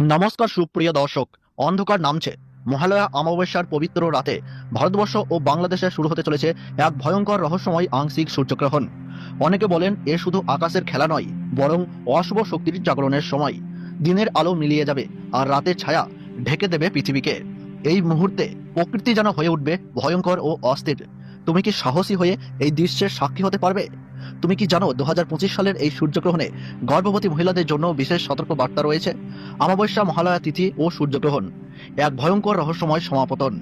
নমস্কার, সুপ্রিয় দর্শক। অন্ধকার নামছে। মহালয়া অমাবস্যার পবিত্র রাতে ভারতবর্ষ ও বাংলাদেশে শুরু হতে চলেছে এক ভয়ঙ্কর রহস্যময় আংশিক সূর্যগ্রহণ। অনেকে বলেন, এ শুধু আকাশের খেলা নয়, বরং অশুভ শক্তির জাগরণের সময়। দিনের আলো মিলিয়ে যাবে, আর রাতের ছায়া ঢেকে দেবে পৃথিবীকে। এই মুহূর্তে প্রকৃতি যেন হয়ে উঠবে ভয়ঙ্কর ও অস্থির। তুমি কি সাহসী হয়ে এই দৃশ্যের সাক্ষী হতে পারবে? তুমি কি জানো দু হাজার পঁচিশ সালের এই সূর্যগ্রহণে গর্ভবতী মহিলাদের জন্য বিশেষ সতর্ক বার্তা রয়েছে? অমাবস্যা, মহালয়া তিথি ও সূর্যগ্রহণ। এক ভয়ঙ্কর রহস্যময় সমাপতন।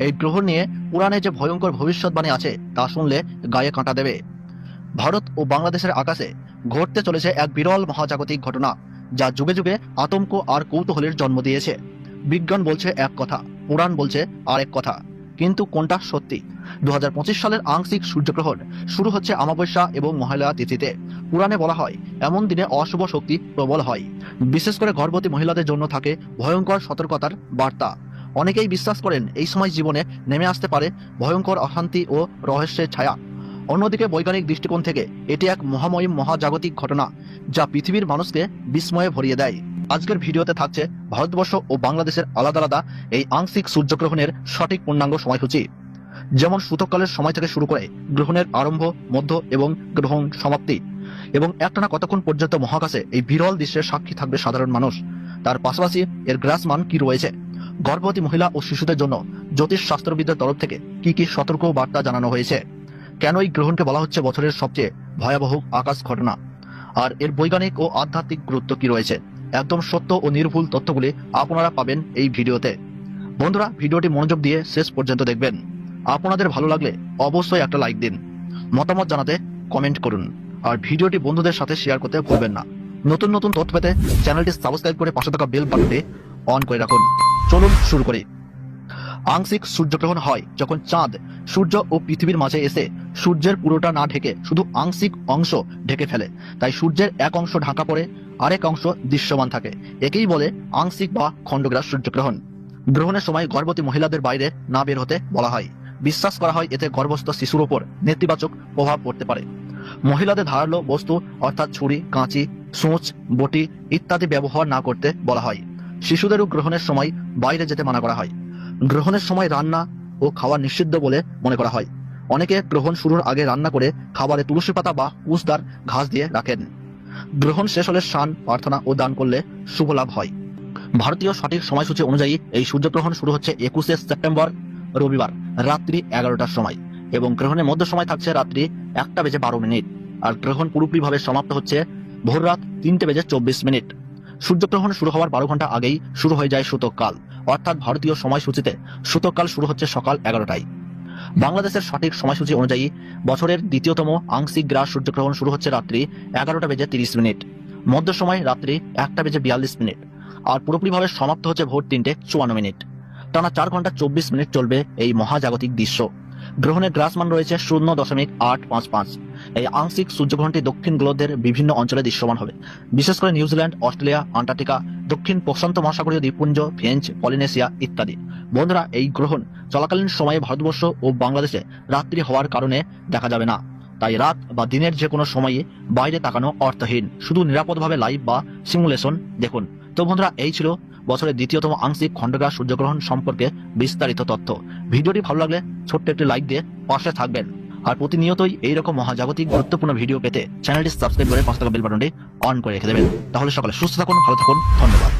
এই গ্রহণ নিয়ে পুরাণে যে ভয়ঙ্কর ভবিষ্যৎবাণী আছে, তা শুনলে গায়ে কাঁটা দেবে। ভারত ও বাংলাদেশের আকাশে ঘটতে চলেছে এক বিরল মহাজাগতিক ঘটনা, যা যুগে যুগে আতঙ্ক আর কৌতূহলের জন্ম দিয়েছে। বিজ্ঞান বলছে এক কথা, পুরাণ বলছে আরেক কথা। কিন্তু কোনটা সত্যি? দু হাজার পঁচিশ সালের আংশিক সূর্যগ্রহণ শুরু হচ্ছে আমাবস্যা এবং মহিলা তিথিতে। পুরাণে বলা হয়, এমন দিনে অশুভ শক্তি প্রবল হয়। বিশেষ করে গর্ভবতী মহিলাদের জন্য থাকে ভয়ঙ্কর সতর্কতার বার্তা। অনেকেই বিশ্বাস করেন, এই সময় জীবনে নেমে আসতে পারে ভয়ঙ্কর অশান্তি ও রহস্যের ছায়া। অন্যদিকে বৈজ্ঞানিক দৃষ্টিকোণ থেকে এটি এক মহাময়ী মহাজাগতিক ঘটনা যা পৃথিবীর মানুষকে বিস্ময়ে ভরিয়ে দেয়। আজকের ভিডিওতে থাকছে ভারতবর্ষ ও বাংলাদেশের আলাদা আলাদা এই আংশিক সূর্যগ্রহণের সঠিক পূর্ণাঙ্গ সময়সূচি। যেমন সূতককালের সময় থেকে শুরু করে গ্রহণের আরম্ভ, মধ্য এবং গ্রহণ সমাপ্তি এবং একটানা কতক্ষণ পর্যন্ত মহাকাশে এই বিরল দৃশ্যের সাক্ষী থাকবে সাধারণ মানুষ। তার পাশাপাশি এর গ্রাস মান কি রয়েছে? গর্ভবতী মহিলা ও শিশুদের জন্য জ্যোতিষ শাস্ত্রবিদদের তরফ থেকে কি কি সতর্ক বার্তা জানানো হয়েছে? কেন এই গ্রহণকে বলা হচ্ছে বছরের সবচেয়ে ভয়াবহ আকাশ ঘটনা? আর এর বৈজ্ঞানিক ও আধ্যাত্মিক গুরুত্ব কি রয়েছে? একদম সত্য ও নির্ভুল তথ্যগুলি আপনারা পাবেন এই ভিডিওতে। বন্ধুরা, ভিডিওটি মনোযোগ দিয়ে শেষ পর্যন্ত দেখবেন। আপনাদের ভালো লাগলে অবশ্যই একটা লাইক দিন। মতামত জানাতে কমেন্ট করুন। আর ভিডিওটি বন্ধুদের সাথে শেয়ার করতে ভুলবেন না। নতুন নতুন তথ্য পেতে চ্যানেলটি সাবস্ক্রাইব করে পাশে থাকা বেল বাটনটি অন করে রাখুন। চলুন শুরু করি। আংশিক সূর্যগ্রহণ হয় যখন চাঁদ, সূর্য ও পৃথিবীর মাঝে এসে সূর্যের পুরোটা না ঢেকে শুধু আংশিক অংশ ঢেকে ফেলে। তাই সূর্যের এক অংশ ঢাকা পড়ে, আরেক অংশ দৃশ্যমান থাকে। একেই বলে আংশিক বা খণ্ডগ্রাস সূর্যগ্রহণ। গ্রহণের সময় গর্ভবতী মহিলাদের বাইরে না বের হতে বলা হয়। বিশ্বাস করা হয় এতে গর্ভস্থ শিশুর ওপর নেতিবাচক প্রভাব পড়তে পারে। মহিলাদের ধারালো বস্তু অর্থাৎ ছুরি, কাঁচি, সূচ, বটি ইত্যাদি ব্যবহার না করতে বলা হয়। শিশুদেরও গ্রহণের সময় বাইরে যেতে মানা করা হয়। গ্রহণের সময় রান্না ও খাওয়া নিষিদ্ধ বলে মনে করা হয়। অনেকে গ্রহণ শুরুর আগে রান্না করে খাবারে তুলসী পাতা বা কুশদার ঘাস দিয়ে রাখেন। গ্রহণ শেষ হলে স্নান, প্রার্থনা ও দান করলে শুভ লাভ হয়। ভারতীয় সঠিক সময়সূচি অনুযায়ী এই সূর্যগ্রহণ শুরু হচ্ছে একুশে সেপ্টেম্বর, রবিবার, রাত্রি এগারোটার সময় এবং গ্রহণের মধ্য সময় থাকছে রাত্রি একটা বেজে বারো মিনিট। আর গ্রহণ পুরোপুরিভাবে সমাপ্ত হচ্ছে ভোর রাত তিনটে বেজে চব্বিশ মিনিট। সূর্যগ্রহণ শুরু হওয়ার বারো ঘণ্টা আগেই শুরু হয়ে যায় সূতককাল, অর্থাৎ ভারতীয় সময়সূচিতে সূতককাল শুরু হচ্ছে সকাল এগারোটায়। বাংলাদেশের সঠিক সময়সূচি অনুযায়ী বছরের দ্বিতীয়তম আংশিক গ্রাস সূর্যগ্রহণ শুরু হচ্ছে রাত্রি এগারোটা বেজে তিরিশ মিনিট, মধ্য সময় রাত্রি একটা বেজে বিয়াল্লিশ মিনিট, আর পুরোপুরিভাবে সমাপ্ত হচ্ছে ভোর তিনটে চুয়ান্ন মিনিট। টানা চার ঘণ্টা চব্বিশ মিনিট চলবে এই মহাজাগতিক দৃশ্য। গ্রহণের গ্রাসমান রয়েছে শূন্য দশমিক আট পাঁচ পাঁচ। এই আংশিক সূর্যগ্রহণটি দক্ষিণ গ্লোদের বিভিন্ন অঞ্চলে দৃশ্যমান হবে। বিশেষ করে নিউজিল্যান্ড অস্ট্রেলিয়া, আন্টার্কটিকা, দক্ষিণ প্রশান্ত মহাসাগরীয় দ্বীপপুঞ্জ ফ্রেঞ্চ পলিনেশিয়া ইত্যাদি। বন্ধুরা, এই গ্রহণ চলাকালীন সময়ে ভারতবর্ষ ও বাংলাদেশে রাত্রি হওয়ার কারণে দেখা যাবে না। তাই রাত বা দিনের যে কোনো সময়ে বাইরে তাকানো অর্থহীন। শুধু নিরাপদভাবে লাইভ বা সিমুলেশন দেখুন। তো বন্ধুরা, এই ছিল বছরের দ্বিতীয়তম আংশিক খণ্ডকার সূর্যগ্রহণ সম্পর্কে বিস্তারিত তথ্য। ভিডিওটি ভালো লাগলে ছোট্ট একটি লাইক দিয়ে পাশে থাকবেন। আর প্রতিনিয়তই এইরকম মহাজাগতিক গুরুত্বপূর্ণ ভিডিও পেতে চ্যানেলটি সাবস্ক্রাইব করে পাঁচ টাকা বেল বাটনটি অন করে রেখে দেবেন। তাহলে সকালে সুস্থ থাকুন, ভালো থাকুন, ধন্যবাদ।